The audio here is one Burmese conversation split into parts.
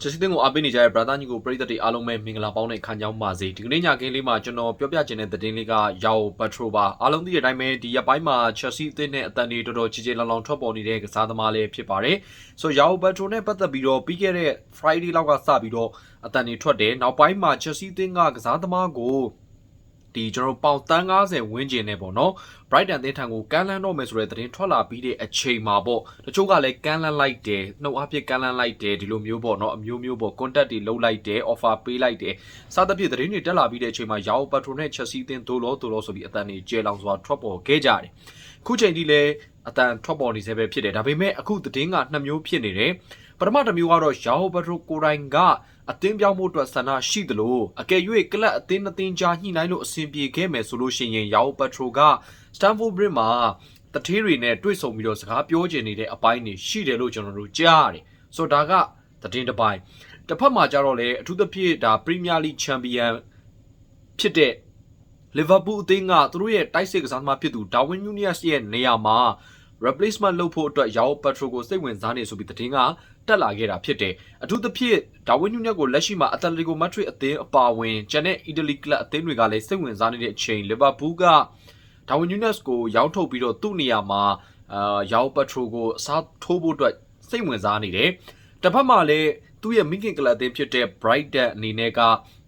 ချက်စီတင်ကိုအားပေးနေကြတဲ့ brother ညီကိုပရိသတ်တွေအားလုံးပဲမင်္ဂလာပေါင်းနဲ့ခံကြောင်းပါစေဒီကနေ့ညခင်းလေးမှာကျွန်တော်ပြောပြချင်တဲ့သတင်းလေးကရောက်ဘတ်ထရိုပါအားလုံးသိတဲ့အတိုင်းပဲဒီရက်ပိုင်းမှာချက်စီအသင်းနဲ့အတန်တွေတော်တော်ကြီးကြီးလောင်လောင်ထွက်ပေါ်နေတဲ့ကစားသမားလေးဖြစ်ပါတယ်ဆိုရောက်ဘတ်ထရိုနဲ့ပတ်သက်ပြီးတော့ပြီးခဲ့တဲ့ Friday လောက်ကစပြီးတော့အတန်တွေထွက်တယ်နောက်ပိုင်းမှာချက်စီအသင်းကကစားသမားကို ဒီကျွန်တော်ပေါင်တန်း90ဝန်းကျင်နဲ့ပေါ့နော် Brighton တင်းထံကိုကမ်းလှမ်းတော့မယ်ဆိုတဲ့သတင်းထွက်လာပြီးတဲ့အချိန်မှာပေါ့တချို့ကလည်းကမ်းလှမ်းလိုက်တယ်နှုတ်အပြစ်ကမ်းလှမ်းလိုက်တယ်ဒီလိုမျိုးပေါ့နော်အမျိုးမျိုးပေါ့ contact တွေလုပ်လိုက်တယ် offer ပေးလိုက်တယ်စသဖြင့်သတင်းတွေတက်လာပြီးတဲ့အချိန်မှာရောပတ်ထရိုနဲ့ Chelsea တင်းဒိုလောဒိုလောဆိုပြီးအတန်တွေကျေလောင်စွာထွက်ပေါ်ခဲ့ကြတယ်ခုချိန်ထိလည်းအတန်ထွက်ပေါ်နေစေပဲဖြစ်တယ်ဒါပေမဲ့အခုသတင်းကနှစ်မျိုးဖြစ်နေတယ်ပထမတစ်မျိုးကတော့ရောဘတ်ထရိုကိုရိုင်းက အသင်းပြောင်းဖို့အတွက်ဆန္ဒရှိသလိုအကယ်၍ကလပ်အသင်းနှစ်သင်းကြားညှိနှိုင်းလို့အဆင်ပြေခဲ့မယ်ဆိုလို့ရှိရင်ရောဘတ်ထရိုက Stamford Bridge မှာတထေးတွေနဲ့တွေ့ဆုံပြီးတော့စကားပြောချင်နေတဲ့အပိုင်းတွေရှိတယ်လို့ကျွန်တော်တို့ကြားရတယ်ဆိုတော့ဒါကသတင်းတစ်ပိုင်းတစ်ဖက်မှာကျတော့လေအထူးသဖြင့်ဒါ Premier League Champion ဖြစ်တဲ့ Liverpool အသင်းကသူတို့ရဲ့တိုက်စစ်ကစားသမားဖြစ်သူ Darwin Nunez ရဲ့နေရာမှာ replacement လုပ်ဖို့အတွက်ရော Petro ကိုစိတ်ဝင်စားနေဆိုပြီးသတင်းကတက်လာခဲ့တာဖြစ်တယ်အထူးသဖြင့် Darwin Nunez ကိုလက်ရှိမှာ Atletico Madrid အသင်းအပါအဝင်ကျန်တဲ့ Italy club အသင်းတွေကလည်းစိတ်ဝင်စားနေတဲ့အချိန် Liverpool က Darwin Nunez ကိုရောင်းထုတ်ပြီးတော့သူ့နေရာမှာအာရော Petro ကိုအစားထိုးဖို့အတွက်စိတ်ဝင်စားနေတယ်တစ်ဖက်မှာလည်းသူ့ရဲ့မိခင်ကလပ်အသင်းဖြစ်တဲ့ Brighton အနေနဲ့က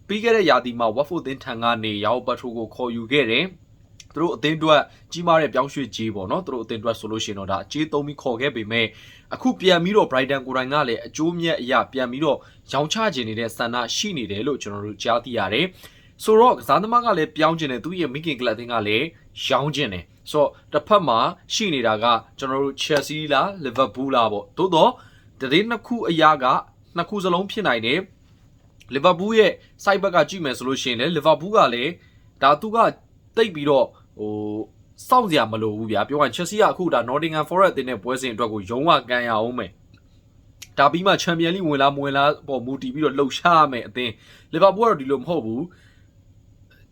ပြီးခဲ့တဲ့ရာသီမှာ Watford သင်းထံကနေရော Petro ကိုခေါ်ယူခဲ့တယ် သူတို့အသင်းအတွက်ကြီးမားတဲ့ပြောင်းရွှေ့ကြီးပေါ့နော်သူတို့အသင်းအတွက်ဆိုလို့ရှိရင်တော့ဒါအကြီးသုံးပြီးခေါ်ခဲ့ပေမဲ့အခုပြန်ပြီးတော့ Brighton ကိုယ်တိုင်ကလည်းအကျိုးမြတ်အရာပြန်ပြီးတော့ရောင်းချခြင်းနေတဲ့ဆန္ဒရှိနေတယ်လို့ကျွန်တော်တို့ကြားသိရတယ်ဆိုတော့ကစားသမားကလည်းပြောင်းခြင်းတယ်သူရဲ့မိခင်ကလပ်အသင်းကလည်းရောင်းခြင်းတယ်ဆိုတော့တစ်ဖက်မှာရှိနေတာကကျွန်တော်တို့ Chelsea လား Liverpool လားပေါ့သို့တော့တရင်နှစ်ခုအရာကနှစ်ခုစလုံးဖြစ်နိုင်တယ်လီဗာပူးရဲ့ site ဘက်ကကြည့်မယ်ဆိုလို့ရှိရင်လည်းလီဗာပူးကလည်းဒါသူကတိတ်ပြီးတော့ ဟိုစောင့်စရာမလိုဘူးဗျာပြောရရင် Chelsea ကအခုဒါ Nottingham Forest တင်းတဲ့ပွဲစဉ်အတွက်ကိုရုံးဝကန်ရအောင်မယ်ဒါပြီးမှ Champion League ဝင်လာမဝင်လာပေါ်မူတည်ပြီးတော့လှုပ်ရှားရမယ်အသင်းလီဗာပူးကတော့ဒီလိုမဟုတ်ဘူး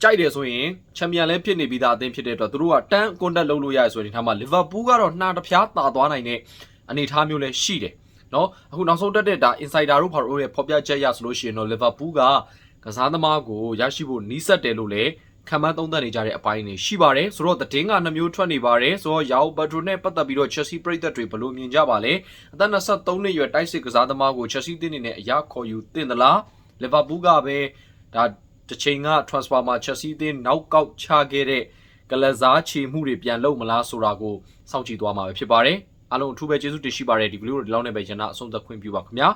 ကြိုက်တယ်ဆိုရင်ချန်ပီယံလည်းဖြစ်နေပြီးသားအသင်းဖြစ်တဲ့အတွက်သူတို့ကတန်းကွန်တက်လုပ်လို့ရတယ်ဆိုရင်ဒီထားမှာလီဗာပူးကတော့နှာတစ်ပြားတာသွားနိုင်တဲ့အနေအထားမျိုးလည်းရှိတယ်နော်အခုနောက်ဆုံးတက်တဲ့ဒါ insider တို့ဖာတို့ရဲ့ဖော်ပြချက်ရဆိုလို့ရှိရင်တော့လီဗာပူးကကစားသမားကိုရရှိဖို့နီးစပ်တယ်လို့လည်း ခံမှန်းသုံးသပ်နေကြတဲ့အပိုင်းတွေရှိပါတယ်ဆိုတော့သတင်းကနှမျိုးထွက်နေပါတယ်ဆိုတော့ယာအိုဘတ်ဒရိုနဲ့ပတ်သက်ပြီးတော့ Chelsea ပြည်သက်တွေဘယ်လိုမြင်ကြပါလဲအသက်23နှစ်အရွယ်တိုက်စစ်ကစားသမားကို Chelsea တင်းနေနဲ့အရခေါ်ယူတင်သလားလီဗာပူးကပဲဒါတစ်ချိန်က transfer မှာ Chelsea တင်းနောက်ကောက်ချခဲ့တဲ့ကလစားချေမှုတွေပြန်လုပ်မလားဆိုတာကိုစောင့်ကြည့်သွားမှာပဲဖြစ်ပါတယ်အားလုံးအထူးပဲကျေးဇူးတင်ရှိပါတယ်ဒီဗီဒီယိုကိုဒီလောက်နဲ့ပဲရန်နာအဆုံးသတ်ခွင့်ပြုပါခင်ဗျာ